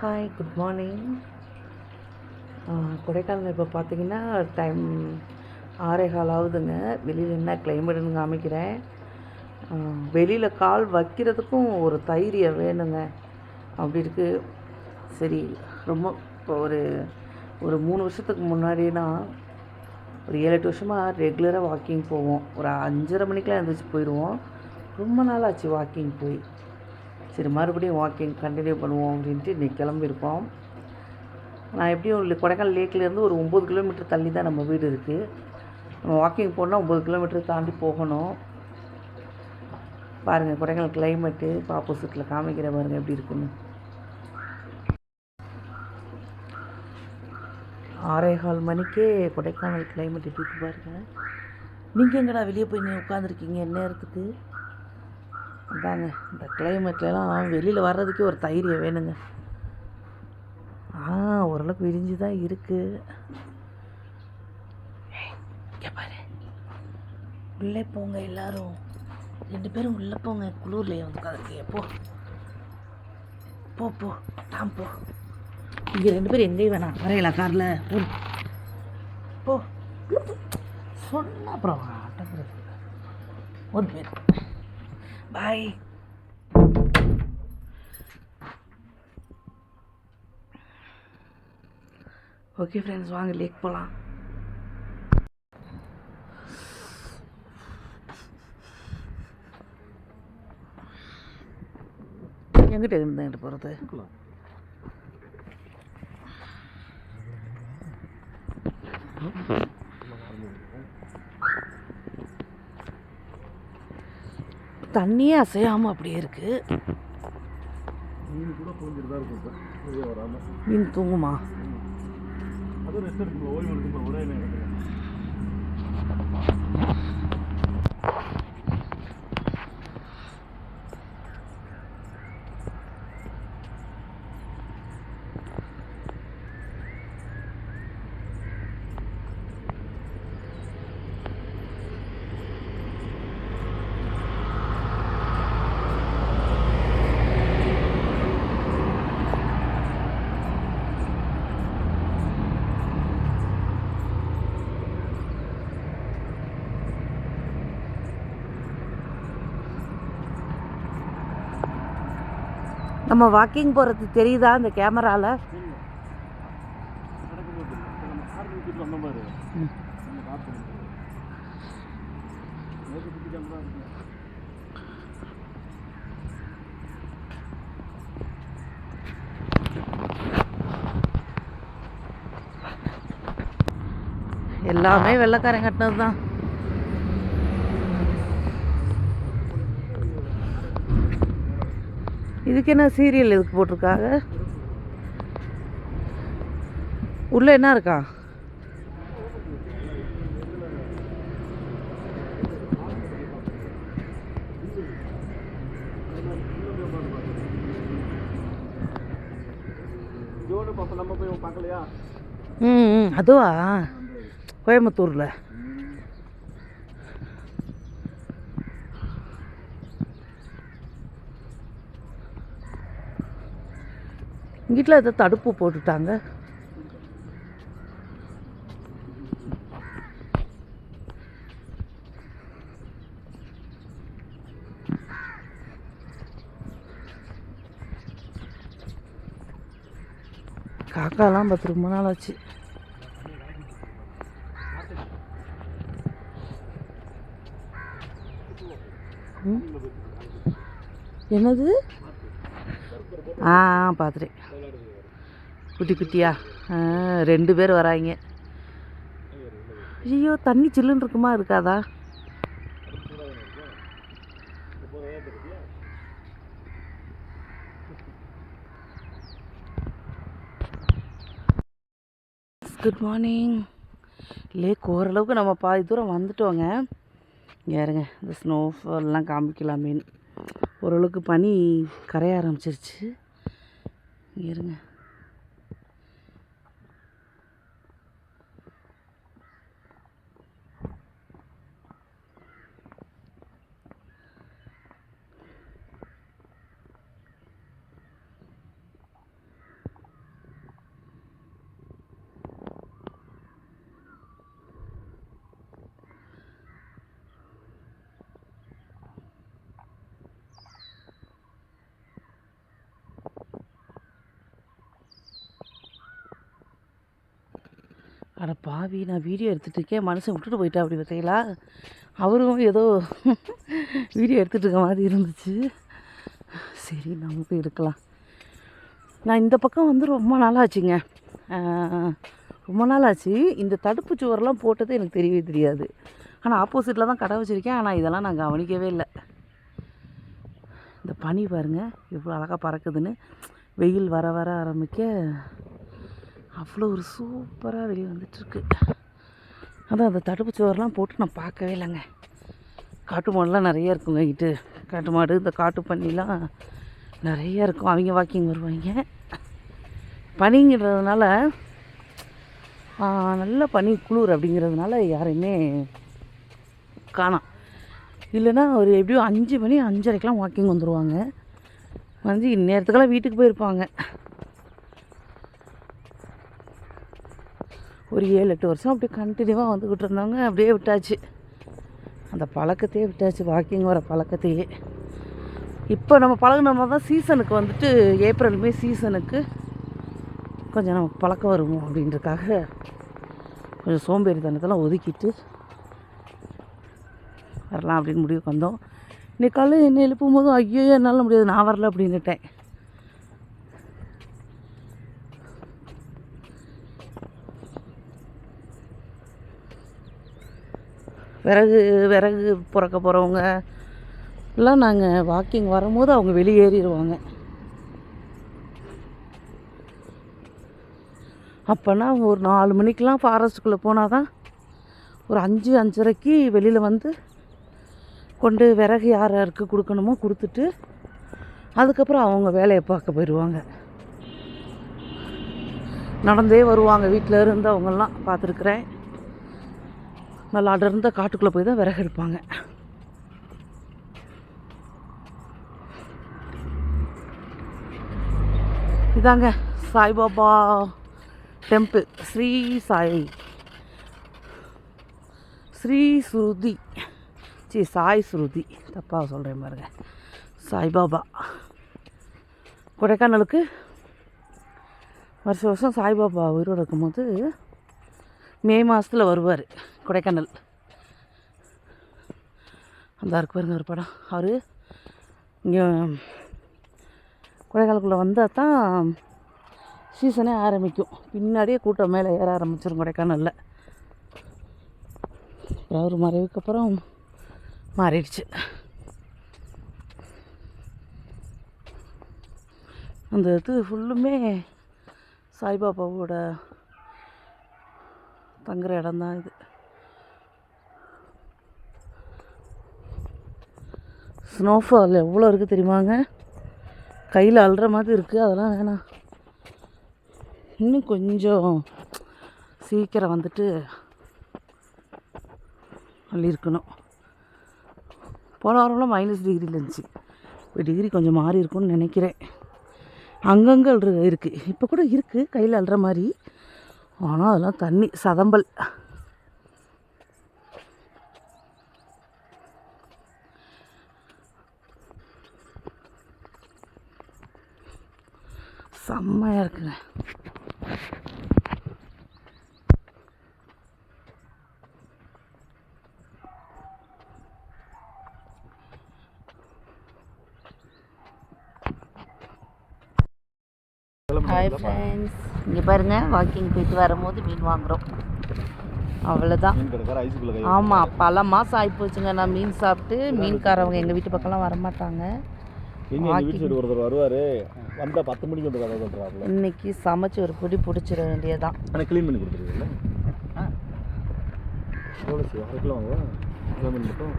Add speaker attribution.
Speaker 1: Hi good morning Kodaikanal இப்போ பார்த்தீங்கன்னா time ஆறே கால் ஆகுதுங்க வெளியில் என்ன கிளைமேட்டுன்னு காமிக்கிறேன். வெளியில் கால் வைக்கிறதுக்கும் ஒரு தைரியம் வேணுங்க. அப்படி இருக்குது சரி ரொம்ப இப்போ ஒரு ஒரு மூணு வருஷத்துக்கு முன்னாடினா ஒரு ஏழு எட்டு வருஷமாக ரெகுலராக வாக்கிங் போவோம். ஒரு அஞ்சரை மணிக்கெலாம் எழுந்திரிச்சு போயிடுவோம் ரொம்ப நாள் ஆச்சு வாக்கிங் போய். சரி மறுபடியும் வாக்கிங் கண்டினியூ பண்ணுவோம் அப்படின்ட்டு இன்றைக்கி கிளம்பியிருக்கோம். நான் எப்படியும் கொடைக்கானல் லேக்லேருந்து ஒரு ஒம்பது கிலோமீட்டர் தள்ளி தான் நம்ம வீடு இருக்குது நம்ம வாக்கிங் போனால் ஒம்பது கிலோமீட்டர் தாண்டி போகணும். பாருங்கள் கொடைக்கானல் கிளைமேட்டு ஆப்போசிட்டில் காமிக்கிற பாருங்கள் எப்படி இருக்குன்னு. ஆறே கால் மணிக்கே கொடைக்கானல் கிளைமேட் எப்படி பாருங்கள் பாருங்க. நீங்கள் எங்கடா வெளியே போய் நீ உட்காந்துருக்கீங்க நேரத்துக்கு? அதாங்க இந்த கிளைமேட்லலாம் வெளியில் வர்றதுக்கே ஒரு தைரியம் வேணுங்க. ஆ ஓரளவுக்கு விரிஞ்சு தான் இருக்குது இங்கே பாரு. உள்ளே போங்க எல்லாரும். ரெண்டு பேரும் உள்ளே போங்க. குளூர்லேயே வந்து உட்காந்துருக்கீங்க போ. போ போ. நான் போ. இங்கே ரெண்டு பேரும் எங்கேயும் வேணாம். வரையலா காரில். போ. போ. சொன்ன அப்புறம் ஆட்டம் ஒரு பேர் பாய் ஓகே ஃப்ரெண்ட்ஸ் வாங்க லேக் போகலாம் எங்கிட்ட இருந்து எங்கிட்ட போகிறது தண்ணியே அசையாமல் அப்படியே இருக்குது
Speaker 2: மீன் கூட தூங்கிட்டு தான் இருக்கும் சார் வெளியே வராமல்
Speaker 1: மீன் தூங்குமா
Speaker 2: அதுவும் ரெஸ்ட் எடுக்கணும் ஓய்வு எடுக்கணும் ஒரே நேரத்தில்
Speaker 1: நம்ம வாக்கிங் போகிறது தெரியுதா அந்த கேமராவில் எல்லாமே வெள்ளைக்காரன் கட்டினது தான் இதுக்கு என்ன சீரியல் எதுக்கு போட்டிருக்காங்க? உள்ள என்ன இருக்கா? ம், அதுவா? கோயம்புத்தூரில்? வீட்டில் ஏதோ தடுப்பு போட்டுட்டாங்க. காக்காலாம் பத்து ரொம்ப நாள் ஆச்சு. என்னது? ஆ பார்த்துட்டேன் குட்டி குட்டியா? ரெண்டு பேர் வராங்க. ஐயோ தண்ணி சில்லுன்னு இருக்குமா? இருக்காதா? குட் மார்னிங் லேக் ஓரளவுக்கு நம்ம பாதி தூரம் வந்துட்டோங்க. ஏறுங்க இந்த ஸ்னோ ஃபால்லாம் காமிக்கலாமேன்னு ஓரளவுக்கு பனி கரைய ஆரம்பிச்சிருச்சு. ஏறுங்க அட பாவி நான் வீடியோ எடுத்துகிட்டு இருக்கேன். மனுஷன் விட்டுட்டு போயிட்டா அப்படி பார்த்தீங்களா? அவரும் ஏதோ வீடியோ எடுத்துகிட்டு இருக்க மாதிரி இருந்துச்சு. சரி நமக்கு எடுக்கலாம். நான் இந்த பக்கம் வந்து ரொம்ப நாள் ஆச்சுங்க ரொம்ப நாள் ஆச்சு இந்த தடுப்பு சுவரெல்லாம் போட்டது எனக்கு தெரியவே தெரியாது. ஆனால் ஆப்போசிட்டில் தான் கடை வச்சுருக்கேன். ஆனால் இதெல்லாம் நான் கவனிக்கவே இல்லை. இந்த பனி பாருங்கள் எவ்வளோ அழகாக பறக்குதுன்னு. வெயில் வர வர ஆரம்பிக்க அவ்வளோ ஒரு சூப்பராக வெளியே வந்துட்டுருக்கு. அதான் அந்த தடுப்பு சுவரெலாம் போட்டு நான் பார்க்கவே இல்லைங்க. காட்டு மாடுலாம் நிறைய இருக்குங்க இங்கிட்டு. காட்டு மாடு இந்த காட்டு பண்ணிலாம் நிறைய இருக்கும். அவங்க வாக்கிங் வருவாங்க. பனிங்கிறதுனால நல்ல பனி குளிர் அப்படிங்கிறதுனால யாரையுமே காணாம். இல்லைன்னா ஒரு எப்படியும் அஞ்சு மணி அஞ்சரைக்கெலாம் வாக்கிங் வந்துடுவாங்க வந்து இந்நேரத்துக்கெல்லாம் வீட்டுக்கு போயிருப்பாங்க. ஒரு ஏழு எட்டு வருஷம் அப்படியே கண்டினியூவாக வந்துக்கிட்டு இருந்தவங்க அப்படியே விட்டாச்சு. அந்த பழக்கத்தையே விட்டாச்சு வாக்கிங் வர பழக்கத்தையே. இப்போ நம்ம பழகுனோம்னா தான் சீசனுக்கு வந்துட்டு ஏப்ரல் மே சீசனுக்கு கொஞ்சம் நமக்கு பழக்கம் வருவோம் அப்படின்றக்காக கொஞ்சம் சோம்பேறித்தனத்தெல்லாம் ஒதுக்கிட்டு வரலாம் அப்படின்னு முடிவுக்கு வந்தோம். இன்னைக்கு காலையில் என்ன எழுப்பும் போதும் ஐயோ என்னால் முடியாது நான் வரல அப்படின்னுட்டேன். விறகு விறகு பிறக்க போகிறவங்க எல்லாம் நாங்கள் வாக்கிங் வரும்போது அவங்க வெளியேறிடுவாங்க அப்போனா அவங்க ஒரு நாலு மணிக்கெலாம் ஃபாரஸ்ட்டுக்குள்ளே போனால் தான் ஒரு அஞ்சு அஞ்சரைக்கு வெளியில் வந்து கொண்டு விறகு யார் யாருக்கு கொடுக்கணுமோ கொடுத்துட்டு அதுக்கப்புறம் அவங்க வேலையை பார்க்க போயிடுவாங்க. நடந்தே வருவாங்க. வீட்டில் இருந்து அவங்கெல்லாம் பார்த்துருக்குறேன். நல்லா அடர்ந்த காட்டுக்குள்ளே போய் தான் விறகு எடுப்பாங்க. இதாங்க சாய்பாபா டெம்பிள். ஸ்ரீ சாய். ஸ்ரீ சுருதி. சி சாய் சுருதி. தப்பாக சொல்கிறேன் பாருங்க. சாய்பாபா. கொடைக்கானலுக்கு வருஷம் வருஷம் சாய்பாபா உயிரோடு இருக்கும்போது மே மாதத்தில் வருவார் கொடைக்கானல். அந்த இருக்கு பாருங்க ஒரு படம். அவர் இங்கே கொடைக்கானலுக்குள்ளே வந்தால் தான் சீசனே ஆரம்பிக்கும். பின்னாடியே கூட்டம் மேலே ஏற ஆரம்பிச்சிடும் கொடைக்கானலில். அப்புறம் அவர் மறைவுக்கு அப்புறம் மாறிடுச்சு. அந்த இது ஃபுல்லுமே சாய்பாபாவோட தங்குற இடம் தான் இது. ஸ்னோஃபால் எவ்வளோ இருக்குது தெரியுமாங்க? கையில் அழுற மாதிரி இருக்குது அதெல்லாம் வேணாம் இன்னும் கொஞ்சம் சீக்கிரம் வந்துட்டு அள்ளியிருக்கணும். போன வாரம்லாம் மைனஸ் டிகிரியில் இருந்துச்சு. இப்போ டிகிரி கொஞ்சம் மாறி இருக்கும்னு நினைக்கிறேன். அங்கங்கே இருக்குது இப்போ கூட இருக்குது கையில் அழுற மாதிரி. ஆனால் அதெல்லாம் தண்ணி சதம்பல். செம்மையாக இருக்குங்க. ஹாய் ஃப்ரெண்ட்ஸ் இங்கே பாருங்கள் வாக்கிங் போயிட்டு வரும்போது மீன் வாங்குகிறோம் அவ்வளோதான் ஆமாம் பல மாதம் ஆகிப்போச்சுங்க நான் மீன் சாப்பிட்டு மீன்காரவங்க எங்கள் வீட்டு பக்கம்லாம் வரமாட்டாங்க
Speaker 2: ஒருத்தர் வருவாரு. வந்தா பத்து மணிக்கு வந்து கதை சொல்றாருல
Speaker 1: இன்னைக்கு சமைச்சு ஒரு பிடி பிடிச்சிட வேண்டியதான்
Speaker 2: ஆனால் க்ளீன் பண்ணி கொடுத்துருக்கீங்கல்ல எவ்வளோ அரை கிலோ வாங்குவா கிலோ மீன் மட்டும்.